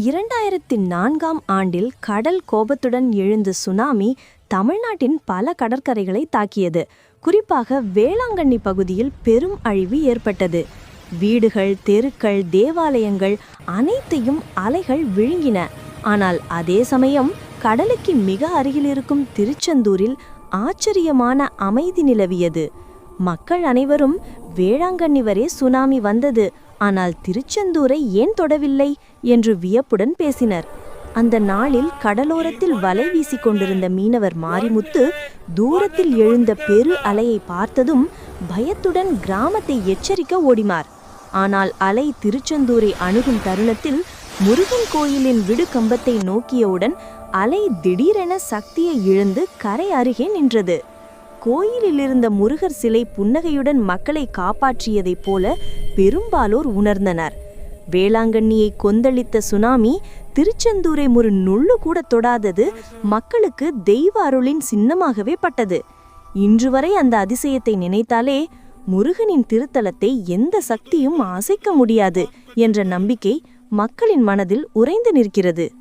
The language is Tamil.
இரண்டாயிரத்தி நான்காம் ஆண்டில் கடல் கோபத்துடன் எழுந்த சுனாமி தமிழ்நாட்டின் பல கடற்கரைகளை தாக்கியது. குறிப்பாக வேளாங்கண்ணி பகுதியில் பெரும் அழிவு ஏற்பட்டது. வீடுகள் தெருக்கள் தேவாலயங்கள் அனைத்தையும் அலைகள் விழுங்கின. ஆனால் அதே சமயம் கடலுக்கு மிக அருகில் இருக்கும் திருச்செந்தூரில் ஆச்சரியமான அமைதி நிலவியது. மக்கள் அனைவரும் வேளாங்கண்ணி வரை சுனாமி வந்தது. ஆனால் திருச்செந்தூரை ஏன் தொடவில்லை? என்று வியப்புடன் பேசினர். அந்த நாளில் கடலோரத்தில் வலை வீசிக் கொண்டிருந்த மீனவர் மாரிமுத்து தூரத்தில் எழுந்த பெரு அலையை பார்த்ததும் பயத்துடன் கிராமத்தை எச்சரிக்க ஓடினார். ஆனால் அலை திருச்செந்தூரை அணுகும் தருணத்தில் முருகன் கோயிலின் விடுகம்பத்தை நோக்கியவுடன் அலை திடீரென சக்தியை இழந்து கரை அருகே நின்றது. கோயிலில் இருந்த முருகர் சிலை புன்னகையுடன் மக்களை காப்பாற்றியதைப் போல பெரும்பாலோர் உணர்ந்தனர். வேளாங்கண்ணியை கொந்தளித்த சுனாமி திருச்செந்தூரை ஒரு நுள்ளு கூட தொடாதது மக்களுக்கு தெய்வ அருளின் சின்னமாகவே பட்டது. இன்று வரை அந்த அதிசயத்தை நினைத்தாலே முருகனின் திருத்தலத்தை எந்த சக்தியும் அசைக்க முடியாது என்ற நம்பிக்கை மக்களின் மனதில் உறைந்து நிற்கிறது.